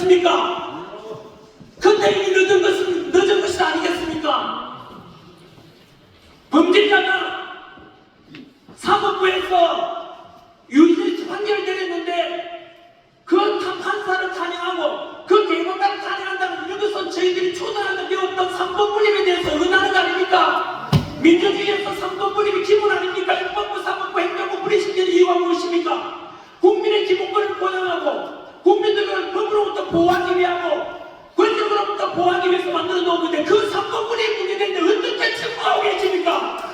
아니겠습니까? 그때 이미 늦은 것은 늦은 것이 아니겠습니까? 범죄자가 사법부에서 유죄 판결을 내렸는데 그 판사를 탄핵하고 그 대법관을 탄핵한다는 이것은 저희들이 초등학교 배웠던 삼권분립에 대해서 응하는 거 아닙니까? 민주주의에서 삼권분립이 기본 아닙니까? 입법부, 사법부, 행정부 분리시키는 이유가 무엇입니까? 국민의 기본권을 보장하고 국민들을 법으로부터 보호하기 위하고 권력으로부터 보호하기 위해서 만들어 놓은 건데 그 삼권분립이 붕괴되는데 어떻게 책무하고 계십니까?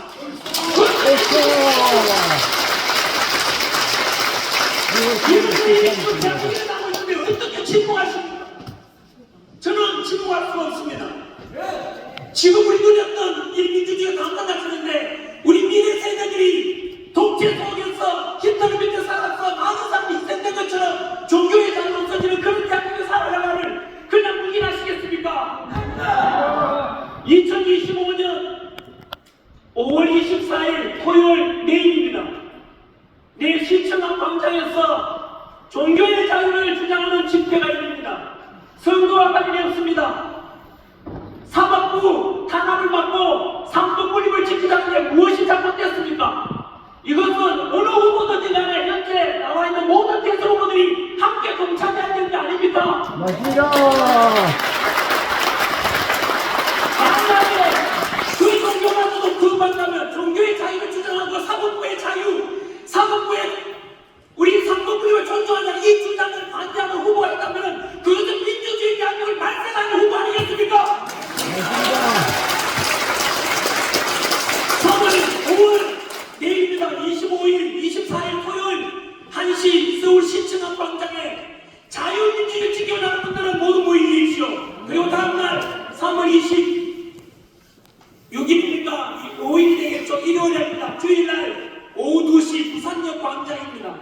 민주주의 대통령이 나고 있는데 어떻게 침묵하십니까? 저는 침묵할 수가 없습니다. 지금 우리 누렸던 이 민주주의가 강단하시는데 우리 미래 세대들이 독재 속에서 밑에 살아서 5월 24일 토요일 내일입니다. 내일 시청각 광장에서 종교의 자유를 주장하는 집회가 열립니다. 선거와 관련이 없습니다. 사법부 탄압을 받고 삼권분립을 지키자는 게 무엇이 잘못됐습니까? 이것은 어느 후보든지 간에 현재 나와 있는 모든 대선 후보들이 함께 동참해야 되는 게 아닙니까? 맞습니다. 3월 5월 내일입니다. 25일, 24일 토요일 1시 서울 시청각 광장에 자유민주주의 지켜나가는 분들은 모두 모이십시오. 그리고 다음날 3월 20 6일입니까? 5일이 되겠죠. 일요일입니다. 주일날 오후 2시 부산역 광장입니다.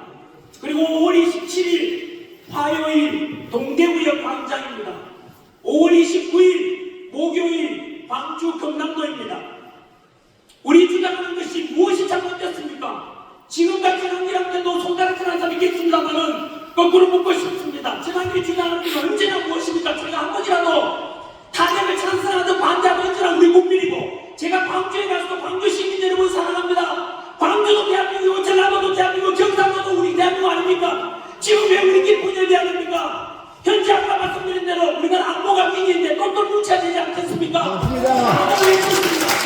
그리고 5월 27일 화요일 동대구역 광장입니다. 5월 29일 목요일 광주 금남도입니다. 우리 주장하는 것이 무엇이 잘못됐습니까? 지금까지 한기랑 때도 손가락 질 한 사람이 있겠습니다만은 거꾸로 묻고 싶습니다. 지난주에 주장하는 게 언제나 무엇입니까? 제가 한 번이라도 탄핵을 찬성하든 반대하든 언제나 우리 국민이고 인데 똘똘 뭉쳐야 되지 않겠습니까? 맞습니다.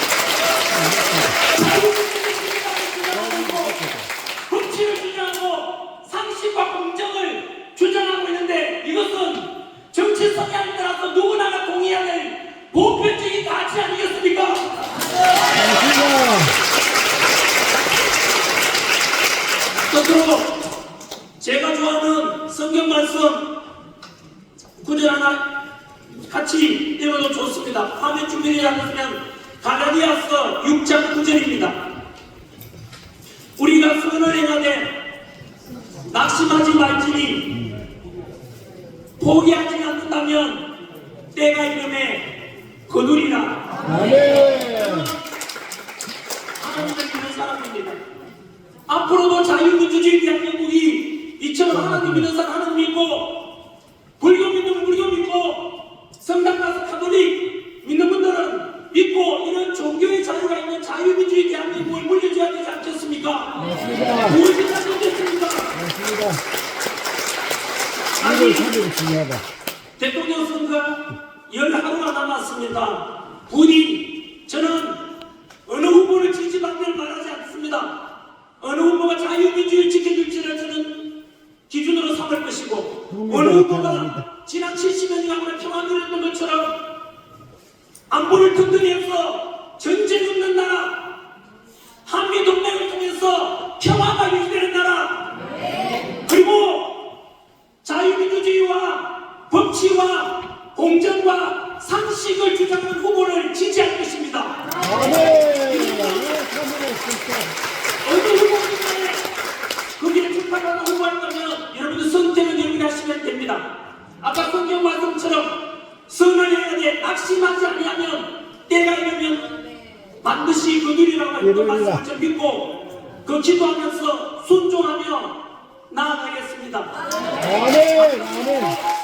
법치를 주장하고 상식과 공정을 주장하고 있는데 이것은 정치 성향에 따라서 누구나가 동의해야 될 보편적인 가치 아니겠습니까? 끝으로 제가 좋아하는 성경 말씀 구절 하나 같이 읽어도 좋습니다. 화면 준비되지 않으면 가나디아서 6장 9절입니다. 우리가 선을 행하되 낙심하지 말지니 포기하지 않는다면 때가 이름에 거두리라. 하나님을 믿는 사람입니다. 앞으로도 자유민주주의 대한민국이 이처럼 하나님 믿는 사람 대한민국을 물려줘야 되지 않겠습니까? 맞습니다. 무엇이 잘못됐습니까? 맞습니다. 아니 중요하다. 대통령 선거 열 하루가 남았습니다. 부디 저는 어느 후보를 지지받기를 바라지 않습니다. 어느 후보가 자유민주를 지켜줄지를 저는 기준으로 삼을 것이고 어느 후보가 지난 70년간 평화 누렸던 것처럼 안보를 튼튼히 해서 전쟁 없는 나라 한미 동맹을 통해서 평화가 유지되는 나라 그리고 자유민주주의와 법치와 공정과 상식을 주장하는 후보를 지지할 것입니다. 어느 후보인데 거기에 출판하는 후보였다면 여러분들 선택은 여러분이 하시면 됩니다. 아까 성경 말씀처럼 선을 돼 낙심하지 아니하면 때가 이르면 반드시 그들이라고 하는 그. 말씀을 좀 믿고 그 기도하면서 순종하며 나아가겠습니다. 아멘. 아멘.